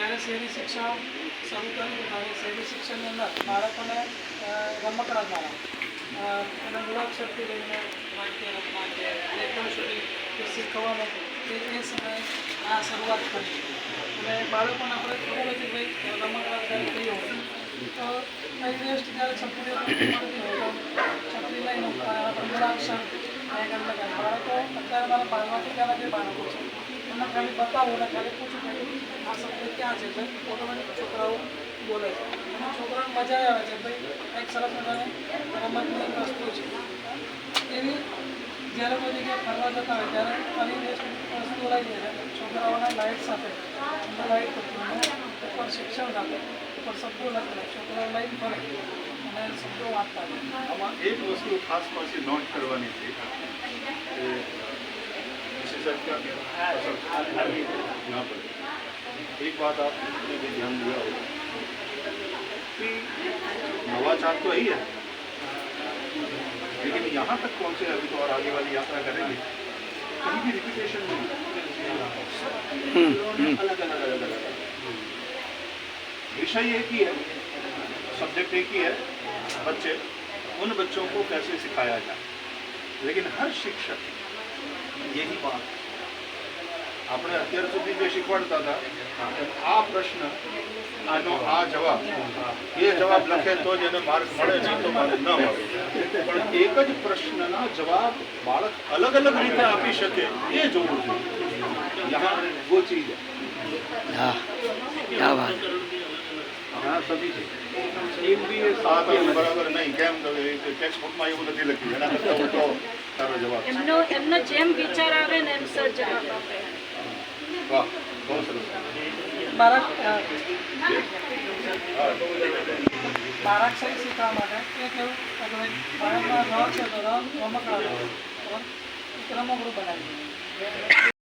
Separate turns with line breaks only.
જ્યારે શહેરી શિક્ષણ શરૂ કર્યું ત્યારે શહેરી શિક્ષણની અંદર બાળકોને રમકડા દ્વારા અ, અને મૂળાક્ષરથી લઈને વાક્ય રમવા કે એકદમ સુધી જે શીખવવાનું તે એ સમયે આ શરૂઆત કરી. અને બાળકોને આપણે ખબર હતી ભાઈ રમકડા જ્યારે પ્રિય હોય તો કઈ વેસ્ટ જ્યારે છત્રી મળતી હોય તો છત્રી લઈને મૂકતા એના મૂળાક્ષર બાળકો અત્યારે મારા બાળવાથી પહેલાં જે બાળકો છે એમને ખાલી બતાવું અને ખાલી પૂછું કે આ શબ્દ ક્યાં છે? ભાઈ ઓટોમેટિક છોકરાઓ બોલે અને છોકરાઓને મજા આવે છે. ભાઈ એક સરસ મજાની રમતની વસ્તુ છે. એવી જ્યારે કોઈ જગ્યાએ ફરવા જતા હોય ત્યારે આવી વસ્તુ લઈ જાય છોકરાઓના લાઇટ સાથે. એમને લાઇટ ઉપર શિક્ષણ આપે ઉપર શબ્દો લખે. છોકરાઓ લાઈન ફરે શબ્દો વાંચતા
એક વસ્તુ ખાસ પાછી નોટ કરવાની છે. विशेषज्ञ के एक बात आपने भी ध्यान दिया होगा कि नवाचार तो यही है। लेकिन यहाँ तक पहुँचे अभी तो और आगे वाली यात्रा करेंगे। कहीं भी रिपीटेशन नहीं। अलग अलग अलग अलग विषय एक ही है सब्जेक्ट एक ही है बच्चे उन बच्चों को कैसे सिखाया जाए। लेकिन हर शिक्षक એની વાત. આપણે અત્યાર સુધી જે શીખવાડતા હતા આ પ્રશ્ન આનો આ જવાબ એ જવાબ લખે તો જ એને માર્ક મળે નહીં તો મને ન મળે. પણ એક જ પ્રશ્નના જવાબ બાળક અલગ અલગ રીતે આપી શકે એ જોવું જોઈએ. યહાં
ગોચી જાય
હા થતી છે. એક બી બરાબર નહીં. કેમ? ટેક્સ્ટબુકમાં એવું નથી લખ્યું. એના કરતાં ઉલટો સારો જવાબ
એમનો એમનો જેમ વિચાર આવે ને એમ સર જવાબ આપે.
વાહ બહુ સરસ. બારાક
બારાક શીખવા માટે કે કેવું? બાળકમાં રસ છે તો રમકડા ક્રમગૃહ બનાવી